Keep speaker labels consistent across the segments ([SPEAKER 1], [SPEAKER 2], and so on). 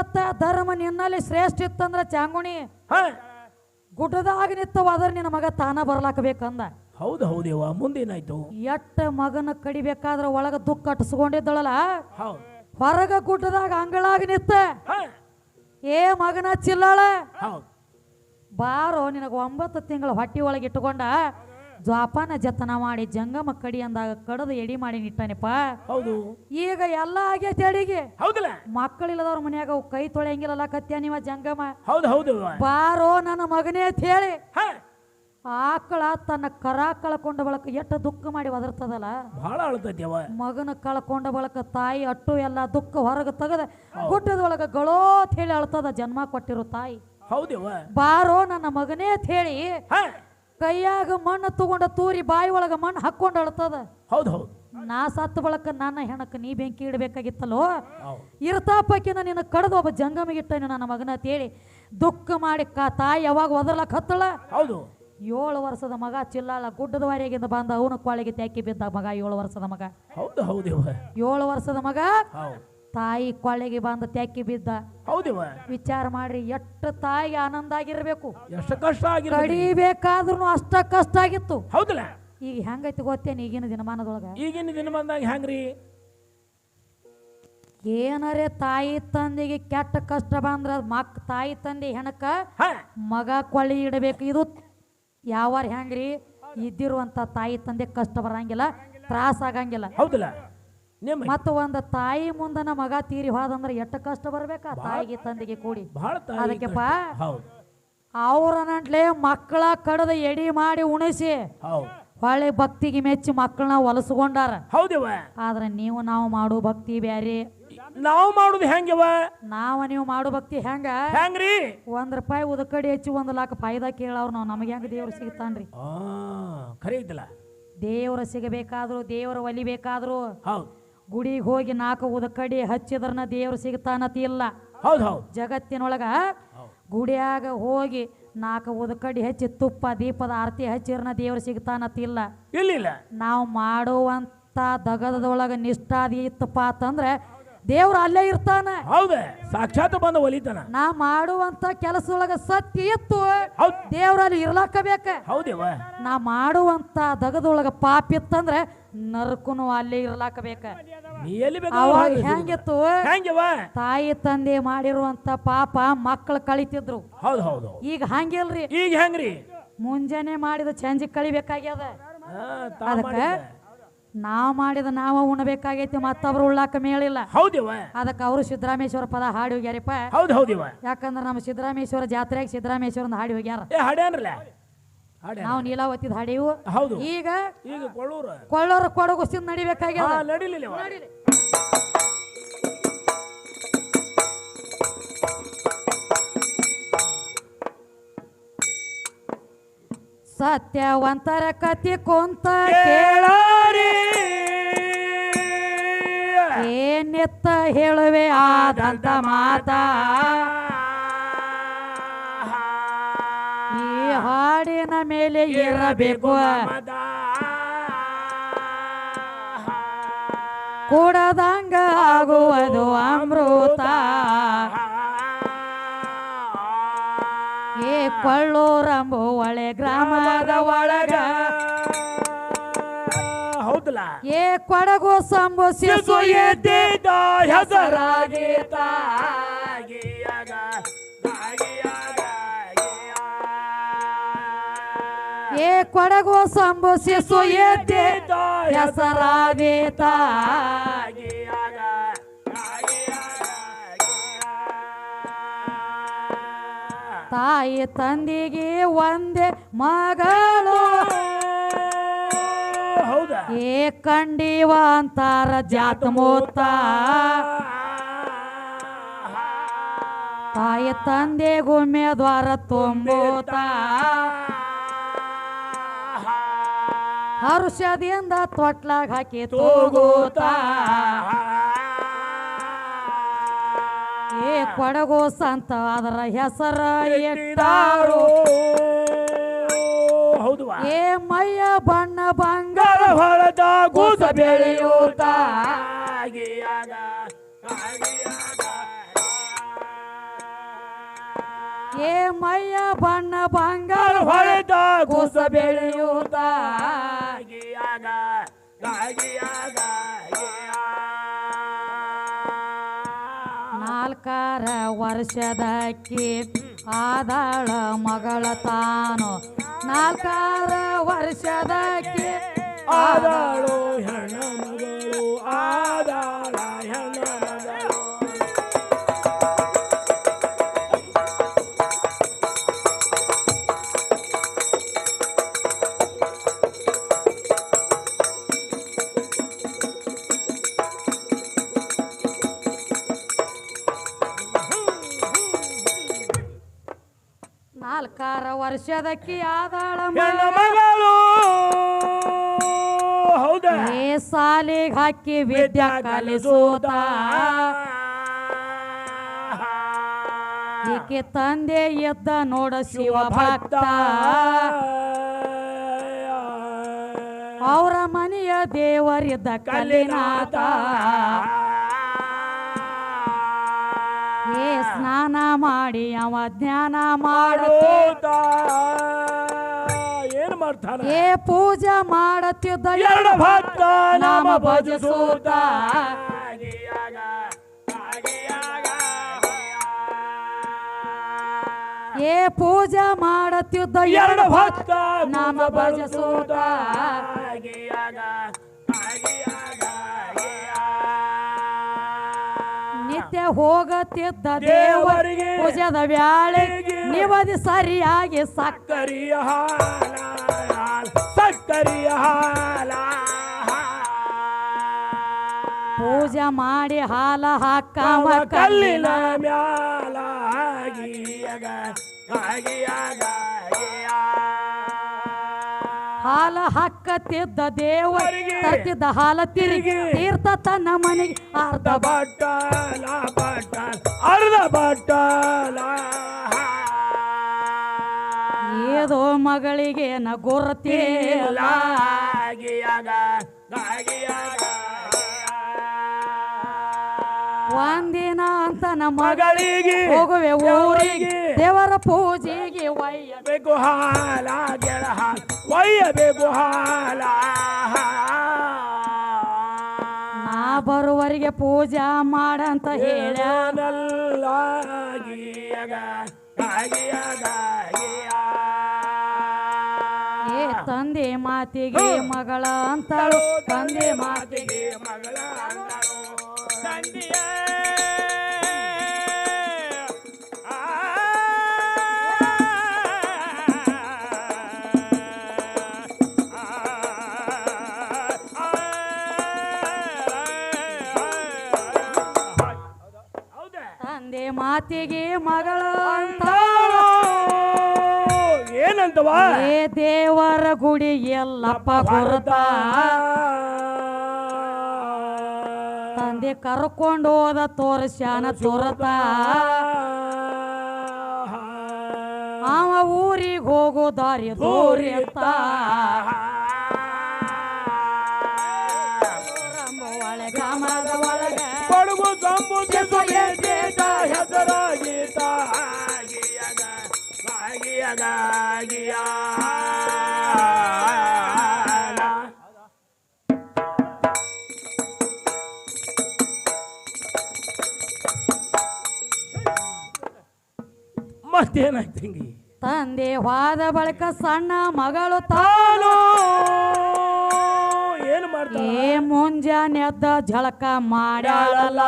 [SPEAKER 1] ಸತ್ಯ ಧರ್ಮ ನಿನ್ನಲ್ಲಿ ಶ್ರೇಷ್ಠ ಇತ್ತಂದ್ರ ಚಾಂಗುಣಿ. ಗುಡ್ಡದಾಗ ನಿತ್ತವಾದ್ರೆ ನಿನ್ನ ಮಗ ತಾನ ಬರ್ಲಾಕ ಬೇಕಂದ
[SPEAKER 2] ಹೌದು ಹೌದೇವ ಮುಂದೇನಾಯ್ತು?
[SPEAKER 1] ಎಟ್ಟ ಮಗನ ಕಡಿಬೇಕಾದ್ರ ಒಳಗ ದುಃಖ ಅಟ್ಸ್ಕೊಂಡಿದ್ದಳಲ್ಲ ಹೊರಗ ಗುಡ್ಡದಾಗ ಅಂಗಳಾಗ ನಿತ್ತ. ಏ ಮಗನ ಚಿಲ್ಲಾಳ. ಬಾರೋ ನಿನಗ ಒಂಬತ್ತು ತಿಂಗಳ ಹೊಟ್ಟಿ ಒಳಗೆ ಇಟ್ಟುಕೊಂಡ ಜ್ವಾಪಾನ ಜತನ ಮಾಡಿ ಜಂಗಮ ಕಡಿ ಅಂದಾಗ ಕಡದು ಎಡಿ ಮಾಡಿ ನಿಟ್ಟನಪ್ಪ.
[SPEAKER 2] ಹೌದು.
[SPEAKER 1] ಈಗ ಎಲ್ಲ ಆಗೈತೆ ಅಡಿಗೆ.
[SPEAKER 2] ಹೌದಲ್ಲ.
[SPEAKER 1] ಮಕ್ಕಳಿಲ್ಲದವ್ರ ಮನ್ಯಾಗ ಅವು ಕೈ ತೊಳೆಯಂಗಿಲ್ಲಲ್ಲ ಕತ್ಯ ನೀವ ಜಂಗಮ.
[SPEAKER 2] ಹೌದು ಹೌದು.
[SPEAKER 1] ಬಾರೋ ನನ್ನ ಮಗನೇ ಅಂತ ಹೇಳಿ. ಆಕಳ ತನ್ನ ಕರ ಕಳ್ಕೊಂಡ ಬಳಕ ಎಷ್ಟು ದುಃಖ ಮಾಡಿ ಒದರ್ತದಲ್ಲ.
[SPEAKER 2] ಬಹಳ ಅಳ್ತೈತಿ
[SPEAKER 1] ಮಗನ ಕಳ್ಕೊಂಡ ಬಳಕ ತಾಯಿ ಅಟ್ಟು ಎಲ್ಲ ದುಃಖ ಹೊರಗೆ ಗುಡ್ಡದ ಗುಡ್ಡದೊಳಗ ಗಳೋ ಅಂತ ಹೇಳಿ ಅಳ್ತದ ಜನ್ಮ ಕೊಟ್ಟಿರೋ ತಾಯಿ.
[SPEAKER 2] ಹೌದೇವ
[SPEAKER 1] ಬಾರೋ ನನ್ನ ಮಗನೇ ಅಂತ ಹೇಳಿ. ಕೈಯಾಗ ಮಣ್ಣು ತಗೊಂಡ ತೂರಿ ಬಾಯಿ ಒಳಗ ಮಣ್ಣು ಹಾಕೊಂಡು ಅಳ್ತದ.
[SPEAKER 2] ಹೌದು ಹೌದು.
[SPEAKER 1] ನಾ ಸತ್ತ ಬಳಕ ನನ್ನ ಹೆಣಕ್ಕೆ ನೀ ಬೆಂಕಿ ಇಡಬೇಕಾಗಿತ್ತಲ್ಲೋ? ಇರ್ತಾಪಕ್ಕಿನ ನಿನ್ನ ಕಡ್ದು ಒಬ್ಬ ಜಂಗಮಿಗಿಟ್ಟನೆ ನನ್ನ ಮಗನ ಅಂತ ಹೇಳಿ ದುಃಖ ಮಾಡಿ ಕಾ ತಾಯಿ ಯಾವಾಗ ಒದರ್ಲಕ್ ಹತ್ತಳ?
[SPEAKER 2] ಹೌದು.
[SPEAKER 1] ಏಳು ವರ್ಷದ ಮಗ ಚಿಲ್ಲಾಳ ಗುಡ್ಡದ ವಾರಿಯಾಗಿಂದ ಬಂದ ಅವನ ಕೊಳಗೆ ತ್ಯಾಕಿ ಬಿದ್ದ ಮಗ ಏಳು ವರ್ಷದ ಮಗ.
[SPEAKER 2] ಹೌದು ಹೌದು
[SPEAKER 1] ಏಳು ವರ್ಷದ ಮಗ? ತಾಯಿ ಕೊಳ್ಳೆಗೆ ಬಂದ ತೆಕ್ಕಿ ಬಿದ್ದ.
[SPEAKER 2] ಹೌದು
[SPEAKER 1] ವಿಚಾರ ಮಾಡ್ರಿ ಎಷ್ಟು ತಾಯಿಗೆ ಆನಂದ ಆಗಿರ್ಬೇಕು.
[SPEAKER 2] ಎಷ್ಟು ಕಷ್ಟ ಆಗಿಲ್ಲ
[SPEAKER 1] ಕಡಿಬೇಕಾದ್ರೂ ಅಷ್ಟ ಕಷ್ಟ ಆಗಿತ್ತು.
[SPEAKER 2] ಹೌದಲ್ಲ?
[SPEAKER 1] ಈಗ ಹೆಂಗೈತಿ ಗೊತ್ತೇನು ಈಗಿನ ದಿನಮಾನದೊಳಗ?
[SPEAKER 2] ಈಗಿನ ದಿನ ಬಂದಾಗ ಹೆಂಗ್ರಿ?
[SPEAKER 1] ಏನರೇ ತಾಯಿ ತಂದೆಗೆ ಕೆಟ್ಟ ಕಷ್ಟ ಬಂದ್ರ ಮಕ್ ತಾಯಿ ತಂದೆ ಹೆಣಕ ಮಗ ಕೊಳ್ಳಿ ಇಡಬೇಕು. ಇದು ಯಾವಾರ ಹೆಂಗ್ರಿ? ಇದ್ದಿರುವಂತ ತಾಯಿ ತಂದೆ ಕಷ್ಟ ಬರಂಗಿಲ್ಲ ತ್ರಾಸ ಆಗಂಗಿಲ್ಲ.
[SPEAKER 2] ಹೌದಲ್ಲ? ನಿಮ್ಮ
[SPEAKER 1] ಮತ್ತು ಒಂದು ತಾಯಿ ಮುಂದನ ಮಗ ತೀರಿ ಹೋದಂದ್ರೆ ಎಷ್ಟು ಕಷ್ಟ ಬರ್ಬೇಕಾ ತಾಯಿಗೆ ತಂದೆಗೆ ಕೂಡಿ.
[SPEAKER 2] ಬಹಳ
[SPEAKER 1] ಅದಕ್ಕೆಪ್ಪ
[SPEAKER 2] ಹೌದು.
[SPEAKER 1] ಅವ್ರನಂಟ್ಲೆ ಮಕ್ಕಳ ಕಡದ ಎಡಿ ಮಾಡಿ ಉಣಿಸಿ. ಹೊಳೆ ಭಕ್ತಿಗೆ ಮೆಚ್ಚಿ ಮಕ್ಕಳನ್ನ ಹೊಲಸ್ಕೊಂಡಾರ
[SPEAKER 2] ಹೌದವ
[SPEAKER 1] ಆದ್ರೆ ನೀವು ನಾವು ಮಾಡೋ ಭಕ್ತಿ ಬ್ಯಾರಿ.
[SPEAKER 2] ನಾವು ಮಾಡುದು ಹೆಂಗವ
[SPEAKER 1] ನಾವ ನೀವು ಮಾಡೋ ಭಕ್ತಿ ಹೆಂಗ?
[SPEAKER 2] ಹೆಂಗ್ರಿ?
[SPEAKER 1] ಒಂದ್ ರೂಪಾಯಿ ಉದಕಡಿ ಹೆಚ್ಚಿ ಒಂದ್ ಲಾಕ್ ಫಾಯ್ದಾ ಕೇಳವ್ರು ನಾವು. ನಮಗೆ ಹೆಂಗ ದೇವ್ರು ಸಿಗ್ತಾನ್ರಿ?
[SPEAKER 2] ಖರೆ ಐತಲ್ಲ
[SPEAKER 1] ದೇವ್ರ ಸಿಗಬೇಕಾದ್ರು ದೇವ್ರ ಒಲಿಬೇಕಾದ್ರು.
[SPEAKER 2] ಹೌದು.
[SPEAKER 1] ಗುಡಿಗೆ ಹೋಗಿ ನಾಲ್ಕು ಉದಕಡಿ ಹಚ್ಚಿದ್ರನ ದೇವ್ರು ಸಿಗ್ತಾನತಿ ಇಲ್ಲ.
[SPEAKER 2] ಹೌದು ಹೌದು.
[SPEAKER 1] ಜಗತ್ತಿನೊಳಗ ಗುಡಿಯಾಗ ಹೋಗಿ ನಾಲ್ಕು ಉದಕಡಿ ಹಚ್ಚಿ ತುಪ್ಪ ದೀಪದ ಆರತಿ ಹಚ್ಚಿದ್ರನ ದೇವ್ರು ಸಿಗ್ತಾನತಿ ಇಲ್ಲ.
[SPEAKER 2] ಇಲ್ಲ
[SPEAKER 1] ನಾವು ಮಾಡುವಂತ ದಗದೊಳಗ ನಿಷ್ಠಾದಿ ಇತ್ತಪ್ಪ ಅಂತಂದ್ರೆ ದೇವ್ರ ಅಲ್ಲೇ ಇರ್ತಾನ.
[SPEAKER 2] ಹೌದೇ. ಸಾಕ್ಷಾತ್ ಬಂದ ಒಲಿತಾನ.
[SPEAKER 1] ನಾ ಮಾಡುವಂತ ಕೆಲಸದೊಳಗ ಸತ್ಯ ಇತ್ತು. ದೇವ್ರಲ್ಲಿ ಇರ್ಲಾಕ ಬೇಕ
[SPEAKER 2] ಹೌದೇವ.
[SPEAKER 1] ನಾ ಮಾಡುವಂತ ದಗದೊಳಗ ಪಾಪ ಇತ್ತಂದ್ರೆ ನರಕುನು ಅಲ್ಲೇ ಇರ್ಲಾಕ ಬೇಕ
[SPEAKER 2] ನೀ ಎಲ್ಲಿ
[SPEAKER 1] ಅವಾಗ ಹೆಂಗಿತ್ತು?
[SPEAKER 2] ಹೆಂಗವ
[SPEAKER 1] ತಾಯಿ ತಂದೆ ಮಾಡಿರುವಂತ ಪಾಪ ಮಕ್ಕಳು ಕಳಿತಿದ್ರು.
[SPEAKER 2] ಹೌದು ಹೌದು
[SPEAKER 1] ಈಗ ಹಂಗಿಲ್ರಿ?
[SPEAKER 2] ಈಗ ಹೆಂಗ್ರಿ?
[SPEAKER 1] ಮುಂಜಾನೆ ಮಾಡಿದ ಚಂಜಿ ಕಳಿಬೇಕಾಗ್ಯದ. ಅದಕ್ಕೆ ನಾವ್ ಮಾಡಿದ ನಾವ ಉಣಬೇಕಾಗೈತಿ ಮತ್ತೊಬ್ರು ಉಳ್ಳಾಕ ಮೇಳಿಲ್ಲ
[SPEAKER 2] ಹೌದೇವ
[SPEAKER 1] ಅದಕ್ಕೆ ಅವರು ಸಿದ್ದರಾಮೇಶ್ವರ ಪದ ಹಾಡಿ ಹೋಗ್ಯಾರಪ್ಪ.
[SPEAKER 2] ಹೌದು ಹೌದಿವ
[SPEAKER 1] ಯಾಕಂದ್ರೆ ನಮ್ಮ ಸಿದ್ದರಾಮೇಶ್ವರ ಜಾತ್ರೆಗೆ ಸಿದ್ದರಾಮೇಶ್ವರ ಹಾಡಿ ಹೋಗ್ಯಾರ.
[SPEAKER 2] ಹಾಡ್ಯಾನ್ರಲ್ಲ?
[SPEAKER 1] ನಾವು ನೀಲಾವತಿ ಹಾಡಿವು
[SPEAKER 2] ಹೌದು.
[SPEAKER 1] ಈಗ
[SPEAKER 2] ಈಗ ಕೊಳ್ಳೂರ.
[SPEAKER 1] ಕೊಳ್ಳೂರು ಕೊಡಗುಸ್ತಿಂದ ನಡಿಬೇಕಾಗ್ಯದ.
[SPEAKER 2] ಹಾ ನಡಿಲಿಲ್ಲ.
[SPEAKER 1] ಸತ್ಯವಂತರ ಕತಿ ಕೊಂತ
[SPEAKER 2] ಕೇಳಾರಿ.
[SPEAKER 1] ಏನೆತ್ತ ಹೇಳುವೆ ಆದಂತ ಮಾತಾ? ಈ ಹಾಡಿನ ಮೇಲೆ ಇರಬೇಕು ಕೂಡದಂಗ ಆಗುವುದು ಅಮೃತ. ಏ ಕೊಳ್ಳೂರಂಬು ಒಳೆ ಗ್ರಾಮದ ಒಳಗ.
[SPEAKER 2] ಹೌದಲ್ಲ?
[SPEAKER 1] ಏ ಕೊಡಗು ಸಂಬು ಶಿಶು
[SPEAKER 2] ಎದ್ದಿದ್ದ ಹೆಸರಾಗಿ
[SPEAKER 1] ಕೊಡಗು ಶಿಶು ಎದ್ದಿದ್ದ ತಾಯಿ ತಂದಿಗೆ ಒಂದೇ ಮಗಳು. ಏ ಕಂಡೀವ ಅಂತಾರ ಜಾತ ಮೂತ. ತಾಯಿ ತಂದೆ ಗುಮ್ಮೆ ದ್ವಾರ ತುಂಬೂತ. ಹರ್ಷದಿಂದ ತೊಟ್ಲಾಗ ಹಾಕಿ ತೋಗೋತ. ಏ ಕೊಡಗೋಸ ಸಂತ ಅದರ ಹೆಸರ ಇಟ್ಟಾರು
[SPEAKER 2] ಹೌದು
[SPEAKER 1] ಏ ಮೈಯ ಬಣ್ಣ ಬಂಗಾರ
[SPEAKER 2] ಹೊಳದ ಗೂಸ
[SPEAKER 1] ಬೆಳೆಯೂತ. ಏ ಮಯ್ಯ ಬಣ್ಣ ಬಂಗಾರ
[SPEAKER 2] ಹೊಳೆದ
[SPEAKER 1] ಕೂಸ ಬೆಳೆಯುತ್ತ
[SPEAKER 2] ನಾಲ್ಕಾರ ವರ್ಷದ
[SPEAKER 1] ನಾಲ್ಕಾರ ವರ್ಷದಕ್ಕಿ ಆದಾಳ ಮಗಳ ತಾನು. ನಾಲ್ಕಾರ ವರ್ಷದಕ್ಕಿ
[SPEAKER 2] ಆದಾಳು. ಹೆಣ್ಣ ಮಗಳು ಆದಾಳ ಹೆಣ್ಣ
[SPEAKER 1] ವರ್ಷದಕ್ಕಿ ಆದಾಳ
[SPEAKER 2] ಹೆಣ್ಣ
[SPEAKER 1] ಮಗಳು.
[SPEAKER 2] ಹೌದಾ?
[SPEAKER 1] ಏ ಸಾಲಿಗೆ ಹಾಕಿ ವಿದ್ಯಾ ಕಲಿಸೋದ? ಈಕೆ ತಂದೆ ಎದ್ದ ನೋಡ ಶಿವ ಭಕ್ತ. ಅವರ ಮನೆಯ ದೇವರಿದ್ದ ಕಲಿನಾಥ ಏ ಸ್ನಾನ ಮಾಡಿ ಅವ ಜ್ಞಾನ ಮಾಡುತ್ತ.
[SPEAKER 2] ಏನ್ ಮಾಡ್ತಾನ?
[SPEAKER 1] ಏ ಪೂಜೆ ಮಾಡುತ್ತಿದ್ದ
[SPEAKER 2] ಎರಡು ಭಕ್ತ
[SPEAKER 1] ನಾಮ ಭಜಿಸೋತ ಏ ಪೂಜೆ ಮಾಡುತ್ತಿದ್ದ
[SPEAKER 2] ಎರಡು ಭಕ್ತ
[SPEAKER 1] ನಾಮ ಭಜಿಸೂತ ನಿತ್ಯ ಹೋಗತ್ತಿದ್ದ ದೇವರಿಗೆ ಪೂಜದ ಬ್ಯಾಳೆ ನಿವದಿ ಸರಿಯಾಗಿ ಸಕ್ಕ
[SPEAKER 2] ಸಕ್ಕರಿಯ ಹಾಲ ಸಕ್ಕರಿಯ ಹಾಲ
[SPEAKER 1] ಪೂಜೆ ಮಾಡಿ ಹಾಲ ಹಾಕವ ಕಲ್ಲಿನ
[SPEAKER 2] ಕಲ್ಲಿನ ಮ್ಯಾಲ ಆಗಿಯಾಗ
[SPEAKER 1] ಹಾಲ ಹಾಕತ್ತಿದ್ದ ದೇವರಿಗೆ
[SPEAKER 2] ದೇವ
[SPEAKER 1] ತತ್ತಿದ್ದ ಹಾಲ ತಿರುಗಿ ತೀರ್ಥ ತನ್ನ ಮನೆಗೆ ಅರ್ಧ
[SPEAKER 2] ಬಾಟ ಬಟ್ಟಲ ಅರ್ಧ ಬಾಟ
[SPEAKER 1] ಏದೋ ಮಗಳಿಗೆ ನ ಗುರುತಿಲ್ಲ ಒಂದಿನ ಅಂತ ನಮ್ಮ
[SPEAKER 2] ಮಗಳಿಗೆ
[SPEAKER 1] ಹೋಗುವೆ ಊರಿಗೆ ದೇವರ ಪೂಜೆಗೆ ಒಯ್ಯ
[SPEAKER 2] ಬೇಕು ಹಾಲ ಗೆಳ ಹಾಲ ಒಯ್ಯಬೇಕು ಹಾಲ
[SPEAKER 1] ನಾ ಬರುವರಿಗೆ ಪೂಜಾ ಮಾಡಂತ ಹೇಳ.
[SPEAKER 2] ಹೇಳನಲ್ಲ ಆಗಿಯಾಗ ಆಗಿಯಾಗ
[SPEAKER 1] ಏ ತಂದೆ ಮಾತಿಗೆ ಮಗಳ ಅಂತಳು. ತಂದೆ ಮಾತಿಗೆ
[SPEAKER 2] ಮಗಳ ಅಂತಳು. ತಂದೆಯ.
[SPEAKER 1] ಮಾತಿಗೆ ಮಗಳ ಅಂತ
[SPEAKER 2] ಏನಂತವಾ?
[SPEAKER 1] ಏ ದೇವರ ಗುಡಿ ಎಲ್ಲಪ್ಪ ಕೊರತ ತಂದೆ ಕರ್ಕೊಂಡು ಹೋದ ತೋರಿಸ್ಯಾನ ತೋರತ. ಅವ ಊರಿಗೆ ಹೋಗೋ ದಾರಿ ದೂರಿತ್ತ
[SPEAKER 2] ಆಗಿಯ ಮತ್ತೇನಾಯ್ತು ಹಿಂಗಿ
[SPEAKER 1] ತಂದೆ ಹೋದ ಬಳಿಕ ಸಣ್ಣ ಮಗಳು
[SPEAKER 2] ತಾನು ಏನು ಮಾಡ್ತಾರೆ
[SPEAKER 1] ಏ ಮುಂಜಾನೆ ಎದ್ದ ಜಳಕ ಮಾಡ್ಯಾಳಲ್ಲ.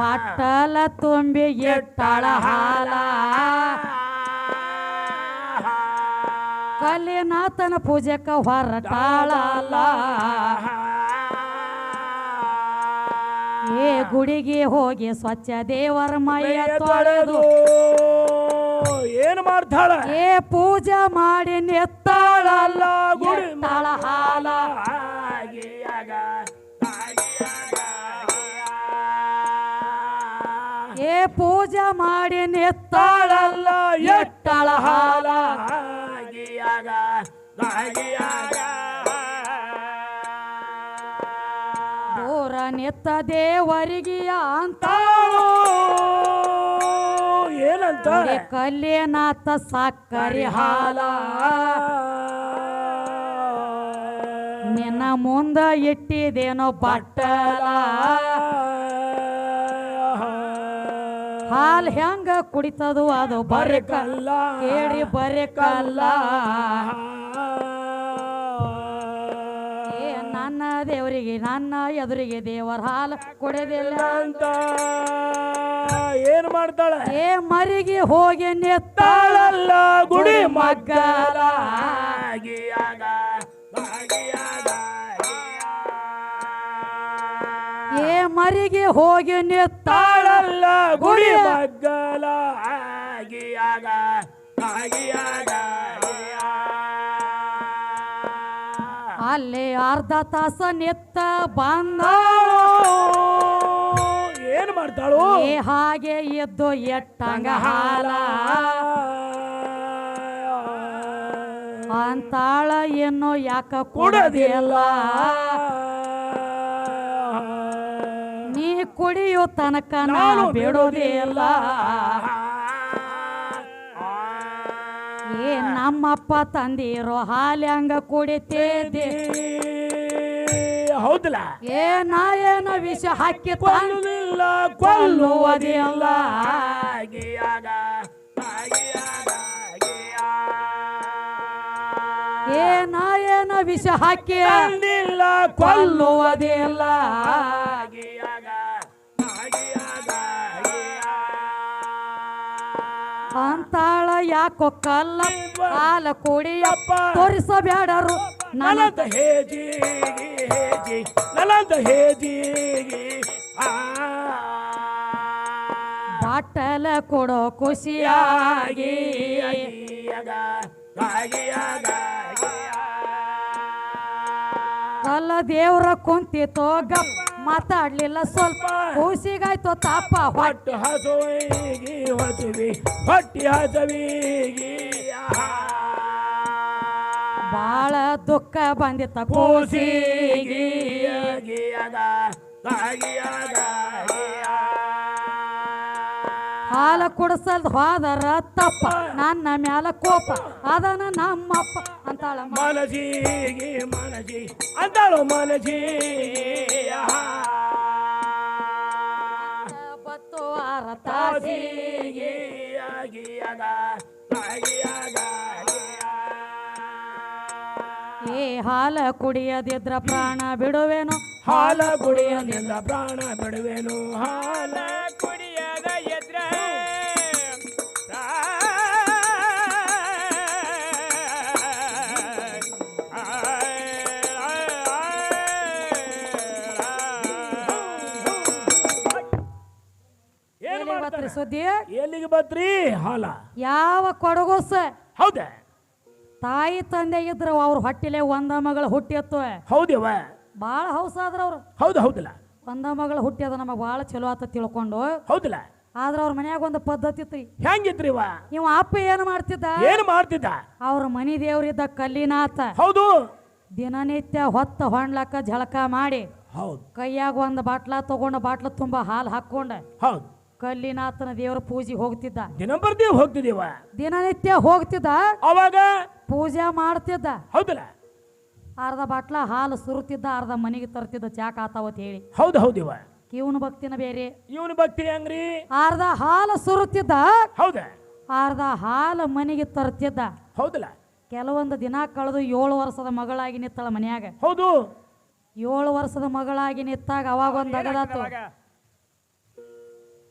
[SPEAKER 1] ಬಟ್ಟಲ ತುಂಬಿ ಎಟ್ಟಳ ಹಾಲ. ಕಲಿನಾಥನ ಪೂಜೆಕ ಹೊರಟಾಳಲ್ಲ. ಏ ಗುಡಿಗೆ ಹೋಗಿ ಸ್ವಚ್ಛ ದೇವರ ಮೈಯ ತೊಳೆದು.
[SPEAKER 2] ಏನು ಮಾಡ್ತಾಳ?
[SPEAKER 1] ಏ ಪೂಜೆ ಮಾಡಿ ನೆತ್ತಾಳಲ್ಲ.
[SPEAKER 2] ಗುಡಿ
[SPEAKER 1] ಹಾಲ. ಪೂಜೆ ಮಾಡಿ ನೆತ್ತಾಳಲ್ಲ ಎಟ್ಟಳ ಹಾಲ.
[SPEAKER 2] ಆಗಿಯಾಗ ಆಗಿಯಾಗ
[SPEAKER 1] ದೂರ ನೆತ್ತ ದೇವರಿಗಿಯ ಅಂತ
[SPEAKER 2] ತಾನು ಏನಂತ?
[SPEAKER 1] ಕಲ್ಯಾಣಾತ ಸಕ್ಕರಿ ಸಕ್ಕರೆ ಹಾಲ. ನಿನ್ನ ಮುಂದ ಇಟ್ಟಿದೇನೋ ಬಟ್ಟಲ. ಹಾಲ್ ಹೆಂಗ ಕುಡಿತದು ಅದು ಬರಕಲ್ಲ ಕೇಳಿ ಬರಕಲ್ಲ ಏ ನನ್ನ ದೇವರಿಗೆ ನನ್ನ ಎದುರಿಗೆ ದೇವರ ಹಾಲು ಕುಡಿದಿಲ್ಲ.
[SPEAKER 2] ಅಂತ ಏನ್ ಮಾಡ್ತಾಳೆ?
[SPEAKER 1] ಏ ಮರಿಗೆ ಹೋಗಿ
[SPEAKER 2] ನೆತ್ತಾಳಲ್ಲ ಗುಡಿ
[SPEAKER 1] ಮಗ್ಗಲ.
[SPEAKER 2] ಮಗ್ಗಲಾಗಿಯಾಗ
[SPEAKER 1] ಏ ಮರಿಗೆ ಹೋಗಿ
[SPEAKER 2] ನಿತ್ತಾಳಲ್ಲ ಗುಡಿ ಬಗ್ಗಲ ಆಗಿಯಾಗ ಆಗಿಯಾಗ
[SPEAKER 1] ಅಲ್ಲಿ ಅರ್ಧ ತಾಸ ನೆತ್ತ ಬಂದ.
[SPEAKER 2] ಏನ್ ಮಾಡ್ತಾಳು?
[SPEAKER 1] ಹಾಗೆ ಎದ್ದು ಎಟ್ಟಂಗ ಹಾಲ. ಅಂತಾಳ ಏನು ಯಾಕ ಕುಡದಿಲ್ಲ. ಕುಡಿಯೋ ತನಕ ನಾನು ಬಿಡೋದೇ ಇಲ್ಲ ಏ ನಮ್ಮಪ್ಪ ತಂದಿರೋ ಹಂಗ ಕುಡಿತೇದೆ
[SPEAKER 2] ಹೌದಲ್ಲ.
[SPEAKER 1] ಏ ನಾ ಏನೋ ವಿಷ ಹಾಕಿ
[SPEAKER 2] ಕೊಲ್ಲುವುದಿಲ್ಲ ಕೊಲ್ಲುವುದಿಲ್ಲ.
[SPEAKER 1] ಏ ನಾ ಏನೋ ವಿಷ ಹಾಕಿ
[SPEAKER 2] ಕೊಲ್ಲುವುದೇ
[SPEAKER 1] ಕೊಲ್ಲುವುದಿಲ್ಲ ಯಾಕೋ ಕಲ್ಲ ಹಾಲ ಕೊಡಿಯಪ್ಪ ತೋರಿಸಬೇಡರು.
[SPEAKER 2] ನಲಂತ ಹೇಜಿ ಹೇಜಿ ನಲಂತ ಹೇಜಿ.
[SPEAKER 1] ಬಾಟಲ ಕೊಡೋ ಖುಷಿಯಾಗಿ. ಕಲ್ಲ ದೇವ್ರ ಕುಂತಿತೋ ಗಪ್ ಮಾತಾಡ್ಲಿಲ್ಲ ಸ್ವಲ್ಪ ಖುಷಿಗಾಯ್ತು ತಾಪ ಹೊಟ್ಟೆ.
[SPEAKER 2] ಹೊಟ್ಟು ಹಸುವಿಗಿ ಹೊಸುವಿ ಹೊಟ್ಟಿ ಹಸುವಿಗಿ
[SPEAKER 1] ಬಾಳ ದುಃಖ ಬಂದಿತ್ತ ಕೂಸಿಗಿ ಹಾಲ ಕೊಡಸಲ್ ಹೋದರ ತಪ್ಪ. ನನ್ನ ಮ್ಯಾಲ ಕೋಪ. ಅದನ ನಮ್ಮಪ್ಪ. ಅಂತಾಳ
[SPEAKER 2] ಮಾಲಜಿ ಮಾಲಜಿ. ಅಂತಾಳು ಮಾಲಜಿ.
[SPEAKER 1] ಬತ್ತು ಆರ ತಾಸಿ
[SPEAKER 2] ತಾಸಿಗೆ ಆಗಿಯಾಗ ಆಗಿಯಾಗ
[SPEAKER 1] ಏ ಹಾಲ ಕುಡಿಯದಿದ್ರ ಪ್ರಾಣ ಬಿಡುವೆನು?
[SPEAKER 2] ಹಾಲ ಕುಡಿಯದಿದ್ರ ಪ್ರಾಣ ಬಿಡುವೆನು? ಹಾಲ
[SPEAKER 1] ಸುದ್ದಿ
[SPEAKER 2] ಎಲ್ಲಿಗೆ ಬತ್ರಿ ಹಾಲ.
[SPEAKER 1] ಯಾವ ಕೊಡಗೋಸ?
[SPEAKER 2] ಹೌದ.
[SPEAKER 1] ತಾಯಿ ತಂದೆ ಇದ್ರ ಅವ್ರ ಹೊಟ್ಟಿಲೆ ಒಂದ ಮಗಳ ಹುಟ್ಟಿತ್ತು
[SPEAKER 2] ಹೌದವ
[SPEAKER 1] ಬಾಳ ಹೌಸ ಆದ್ರ ಅವ್ರು.
[SPEAKER 2] ಹೌದು ಹೌದಿಲ್ಲ.
[SPEAKER 1] ಒಂದ ಮಗಳ ಹುಟ್ಟಿದ ನಮಗೆ ಬಾಳ ಚಲೋ ಆತ ತಿಳ್ಕೊಂಡು.
[SPEAKER 2] ಹೌದಿಲ್ಲ.
[SPEAKER 1] ಆದ್ರ ಅವ್ರ ಮನ್ಯಾಗ ಒಂದು ಪದ್ಧತಿ ಇತ್ರಿ.
[SPEAKER 2] ವಾ
[SPEAKER 1] ಇವ ಅಪ್ಪ ಏನು ಮಾಡ್ತಿದ್ದ?
[SPEAKER 2] ಏನ್ ಮಾಡ್ತಿದ್ದ?
[SPEAKER 1] ಅವ್ರ ಮನಿ ದೇವ್ರಿದ್ದ ಕಲ್ಲಿನಾಥ.
[SPEAKER 2] ಹೌದು.
[SPEAKER 1] ದಿನನಿತ್ಯ ಹೊತ್ತ ಹೊಣ್ಲಕ್ಕ ಝಳಕ ಮಾಡಿ
[SPEAKER 2] ಹೌದು.
[SPEAKER 1] ಕೈಯಾಗ ಒಂದು ಬಾಟ್ಲ ತಗೊಂಡು ಬಾಟ್ಲ ತುಂಬಾ ಹಾಲು ಹಾಕೊಂಡ
[SPEAKER 2] ಹೌದು.
[SPEAKER 1] ಕಲ್ಲಿನಾಥನ ದೇವರ ಪೂಜೆ ಹೋಗ್ತಿದ್ದ.
[SPEAKER 2] ದಿನ ಬರ್ತೀವಿ ಹೋಗ್ತಿದೀವ
[SPEAKER 1] ದಿನನಿತ್ಯ ಹೋಗ್ತಿದ್ದ.
[SPEAKER 2] ಅವಾಗ
[SPEAKER 1] ಪೂಜೆ ಮಾಡ್ತಿದ್ದ.
[SPEAKER 2] ಹೌದಲ್ಲ?
[SPEAKER 1] ಅರ್ಧ ಬಾಟ್ಲ ಹಾಲು ಸುರುತ್ತಿದ್ದ ಅರ್ಧ ಮನೆಗೆ ತರ್ತಿದ್ದ ಚಾಕ್ ಆತಾವತ್ ಹೇಳಿ.
[SPEAKER 2] ಹೌದು ಹೌದಿವ
[SPEAKER 1] ಇವನ ಭಕ್ತಿನ ಬೇರೆ.
[SPEAKER 2] ಇವನು ಭಕ್ತಿ ಹೆಂಗ್ರಿ?
[SPEAKER 1] ಅರ್ಧ ಹಾಲು ಸುರುತ್ತಿದ್ದ
[SPEAKER 2] ಹೌದ?
[SPEAKER 1] ಅರ್ಧ ಹಾಲು ಮನೆಗೆ ತರ್ತಿದ್ದ
[SPEAKER 2] ಹೌದಲ್ಲ?
[SPEAKER 1] ಕೆಲವೊಂದು ದಿನ ಕಳೆದು ಏಳು ವರ್ಷದ ಮಗಳಾಗಿ ನಿತ್ತಳ ಮನ್ಯಾಗ.
[SPEAKER 2] ಹೌದು.
[SPEAKER 1] ಏಳು ವರ್ಷದ ಮಗಳಾಗಿ ನಿತ್ತಾಗ ಅವಾಗ ಒಂದು ಅಗದಾತು.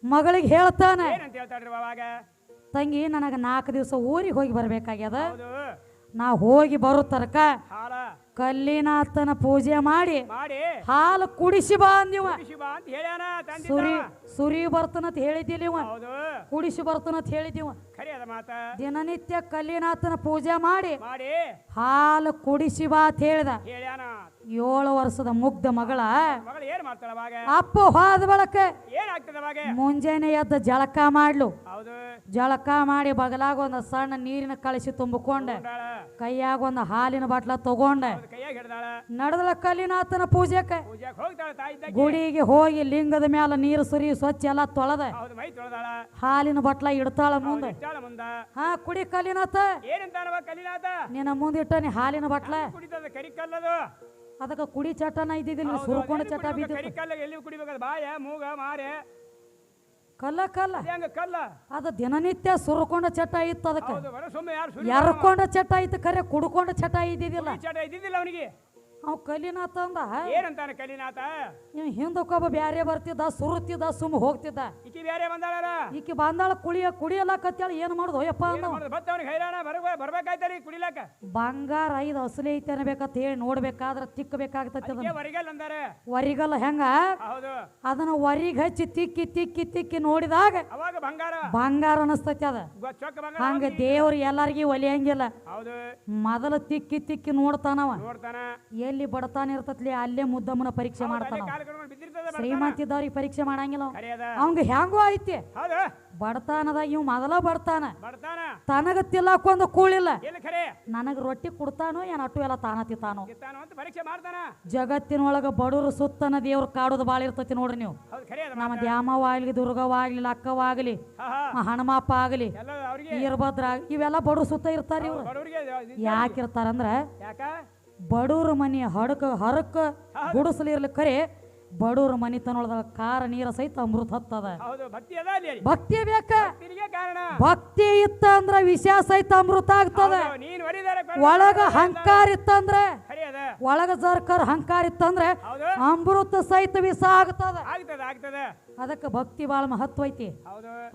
[SPEAKER 1] ಮಗಳಿಗೆ ಹೇಳ್ತಾನೆ. ತಂಗಿ ನನಗೆ ನಾಲ್ಕು ದಿವಸ ಊರಿಗೆ ಹೋಗಿ ಬರ್ಬೇಕಾಗ್ಯದ? ನಾ ಹೋಗಿ ಬರೋ ತನಕ
[SPEAKER 3] ಹಾಲ.
[SPEAKER 1] ಕಲ್ಲಿನಾಥನ ಪೂಜೆ ಮಾಡಿ
[SPEAKER 3] ಮಾಡಿ.
[SPEAKER 1] ಹಾಲು ಕುಡಿಸಿ ಬಾ ಅಂದಿವ. ಸುರಿ ಸುರಿ ಬರ್ತನಂತ ಹೇಳಿದ್ದಿಲ್ಲ ಇವ. ಕುಡಿಸಿ ಬರ್ತನಂತ
[SPEAKER 3] ಮಾತ.
[SPEAKER 1] ದಿನನಿತ್ಯ ಕಲ್ಲಿನಾಥನ ಪೂಜೆ ಮಾಡಿ
[SPEAKER 3] ಮಾಡಿ.
[SPEAKER 1] ಹಾಲು ಕುಡಿಸಿ ಬಾ ಅಂತ ಹೇಳ್ದ. ಏಳು ವರ್ಷದ ಮುಗ್ಧ ಮಗಳ.
[SPEAKER 3] ಮಗಳು ಏನ್ ಮಾಡ್ತಾಳ ಅವಾಗ?
[SPEAKER 1] ಅಪ್ಪ ಹೋದ ಬಳಕ
[SPEAKER 3] ಅವಾಗ?
[SPEAKER 1] ಮುಂಜಾನೆ ಎದ್ದ ಜಳಕ ಮಾಡ್ಲು.
[SPEAKER 3] ಹೌದು.
[SPEAKER 1] ಜಳಕ ಮಾಡಿ ಬಗಲಾಗ ಒಂದು ಸಣ್ಣ ನೀರಿನ ಕಳಿಸಿ ತುಂಬಿಕೊಂಡೆ. ಕೈಯಾಗ ಒಂದು ಹಾಲಿನ ಬಟ್ಲ ತಗೊಂಡೆ.
[SPEAKER 3] ಕೈಯಾಗ ಹಿಡ್ದಾಳ.
[SPEAKER 1] ಪೂಜೆಕ್ಕೆ
[SPEAKER 3] ಹೋಗ್ತಾಳ ತಾಯಿ ಇದ್ದಾಗ
[SPEAKER 1] ಗುಡಿಗೆ ಹೋಗಿ ಲಿಂಗದ ಮ್ಯಾಲ ನೀರು ಸುರಿ ಸ್ವಚ್ಛ ಎಲ್ಲ ತೊಳೆದ.
[SPEAKER 3] ಹೌದು ಮೈ ತೊಳೆದಾಳ.
[SPEAKER 1] ಹಾಲಿನ ಬಟ್ಲ ಇಡ್ತಾಳ ಮುಂದೆ.
[SPEAKER 3] ಮುಂದ.
[SPEAKER 1] ಹಾ ಕುಡಿ
[SPEAKER 3] ಏನಂತಾನವ ಕಲಿನಾಥ
[SPEAKER 1] ನಿನ್ನ ಮುಂದಿಟ್ಟ ನೀ ಹಾಲಿನ ಬಟ್ಲ.
[SPEAKER 3] ಕುಡಿತದ? ಕರಿ ಕಲ್ಲದು.
[SPEAKER 1] ಅದಕ್ಕೆ ಕುಡಿ ಚಟನ ಇದ್ದಿದ್ದಿಲ್ಲ ಸುರ್ಕೊಂಡು ಚಟ
[SPEAKER 3] ಬಿದ್ದ
[SPEAKER 1] ಬಿದ್ದಿತ್ತು.
[SPEAKER 3] ಕಲ್ಲ ಎಲ್ಲಿ ಕುಡಿಬೇಕದ ಬಾಯ ಮೂಗ ಮಾರೆ.
[SPEAKER 1] ಕಲ್ಲ ಕಲ್ಲ.
[SPEAKER 3] ಹೆಂಗ ಕಲ್ಲ.
[SPEAKER 1] ಅದು ದಿನನಿತ್ಯ ಸುರ್ಕೊಂಡ ಚಟ ಇತ್ತು ಅದಕ್ಕೆ.
[SPEAKER 3] ಸುಮ್ಮನೆ ಯಾರು
[SPEAKER 1] ಎರ್ಕೊಂಡ ಚಟ ಇತ್ತು ಕರೆ ಕುಡ್ಕೊಂಡ ಚಟ ಇದ್ದಿದ್ದಿಲ್ಲ.
[SPEAKER 3] ಚಟ ಇದ್ದಿದ್ದಿಲ್ಲ ಅವನಿಗೆ.
[SPEAKER 1] ಅವ್ ಕಲಿನಾಥ ಅಂದ.
[SPEAKER 3] ಏನಂತಾನೆ ಕಲಿನಾಥ?
[SPEAKER 1] ಇವ್ ಹಿಂದಕ್ಕೊಬ್ಬ ಬ್ಯಾರೆ ಬರ್ತಿದ್ದ ಸುರುತ್ತಿದ್ದ ಸುಮ್ ಹೋಗ್ತಿದ್ದ.
[SPEAKER 3] ಈಕಿ ಬೇರೆ ಬಂದಾಳ
[SPEAKER 1] ಈಕಿ ಬಂದಾಳ ಕುಳಿಯ ಕುಡಿಯಲ್ಲ ಕತ್ತಾಳ ಏನ್ ಮಾಡುದು ಯಪ್ಪ
[SPEAKER 3] ಬರ್ಬೇಕಾಯ್ತಾರಿ ಕುಡಿಲಾಕ
[SPEAKER 1] ಬಂಗಾರ ಐದು ಅಸಲಿ ಐತೆ ಅನ್ಬೇಕಂತ ಹೇಳಿ ನೋಡ್ಬೇಕಾದ್ರ ತಿಕ್ಕಬೇಕಾಗ್ತತಿ
[SPEAKER 3] ವರಿಗಲ್ ಅಂದಾರೆ.
[SPEAKER 1] ವರಿಗಲ್ಲ ಹೆಂಗ? ಅದನ್ನ ವರಿಗ್ ಹಚ್ಚಿ ತಿಕ್ಕಿ ತಿಕ್ಕಿ ತಿಕ್ಕಿ ನೋಡಿದಾಗ
[SPEAKER 3] ಬಂಗಾರ.
[SPEAKER 1] ಬಂಗಾರ ಅನಸ್ತತಿ ಅದ. ಹಂಗ ದೇವ್ರ ಎಲ್ಲಾರ್ಗಿ ಒಲಿಯಂಗಿಲ್ಲ. ಮೊದಲ ತಿಕ್ಕಿ ತಿಕ್ಕಿ ನೋಡ್ತಾನವ.
[SPEAKER 3] ನೋಡ್ತಾನ.
[SPEAKER 1] ಎಲ್ಲಿ ಬಡತಾನ ಇರ್ತತ್ಲಿ ಅಲ್ಲೇ ಮುದ್ದಮ್ಮನ ಪರೀಕ್ಷೆ ಮಾಡ್ತಾನ ಶ್ರೀಮಂತ ಇದ್ದವ್ರಿಗೆ ಪರೀಕ್ಷೆ ಮಾಡಂಗಿಲ್ಲ ಅವಂಗ ಹೆಂಗೋ ಐತಿ.
[SPEAKER 3] ಬಡತಾನದ
[SPEAKER 1] ಬಡತಾನದಾಗ ಇವ್ ಮೊದಲ ಬಡತಾನ. ತನಗ ತಿಲ್ಲಾಕೊಂದು ಕೂಳಿಲ್ಲ. ನನಗ ರೊಟ್ಟಿ ಕೊಡ್ತಾನೋ ಏನ್ ಅಟ್ಟು ಎಲ್ಲ ತಾನ ತಿಂತಾನೋ.
[SPEAKER 3] ಕಿತ್ತಾನು ಅಂತ ಪರೀಕ್ಷೆ ಮಾಡ್ತಾನ.
[SPEAKER 1] ಜಗತ್ತಿನೊಳಗ ಬಡವರು ಸುತ್ತನ ದೇವ್ರ ಕಾಡೋದು ಬಾಳ ಇರ್ತತಿ ನೋಡ್ರಿ ನೀವು. ನಮ್ಮ ದ್ಯಾಮವಾಗ್ಲಿ ದುರ್ಗವಾಗ್ಲಿ ಲಕ್ಕವಾಗ್ಲಿ
[SPEAKER 3] ಆಗ್ಲಿ ಹಾ.
[SPEAKER 1] ಆಗ್ಲಿ
[SPEAKER 3] ಆಗಲಿ ಆಗ್ಲಿ
[SPEAKER 1] ವೀರಭದ್ರ ಇವೆಲ್ಲ ಬಡವ್ರ ಸುತ್ತ ಇರ್ತಾರ ಇವ್ರು.
[SPEAKER 3] ಯಾಕಿರ್ತಾರಂದ್ರ
[SPEAKER 1] ಬಡವ್ರ ಮನೆ ಹಡಕ ಹರಕ ಗುಡಿಸಲಿರ್ಲಿ ಕರೆ ಬಡವ್ರ ತನೊಳದ ಕಾರ ನೀರ ಸಹಿತ ಅಮೃತ ಹತ್ತದ.
[SPEAKER 3] ಭಕ್ತಿ
[SPEAKER 1] ಬೇಕ? ಭಕ್ತಿ ಇತ್ತ ಅಂದ್ರ ವಿಷ ಸಹಿತ ಅಮೃತ ಆಗ್ತದ. ಒಳಗ ಹಂಕಾರ ಇತ್ತಂದ್ರ ಒಳಗ ಜರ್ಕರ್ ಹಂಕಾರ ಇತ್ತಂದ್ರ ಅಮೃತ ಸಹಿತ ವಿಷ ಆಗ್ತದ. ಅದಕ್ಕ ಭಕ್ತಿ ಬಾಳ ಮಹತ್ವ ಐತಿ.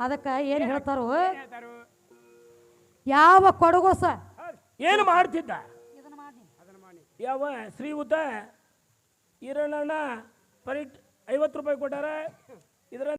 [SPEAKER 1] ಅದಕ್ಕ ಏನ್ ಹೇಳ್ತಾರೋ? ಯಾವ ಕೊಡಗೋಸ?
[SPEAKER 2] ಏನು ಮಾಡ್ತಿದ್ದ? ಯಾವ ಶ್ರೀಯುತ ಈರಣ್ಣ ಪರಿಟ್ ಐವತ್ತು ರೂಪಾಯಿ ಕೊಟ್ಟಾರ.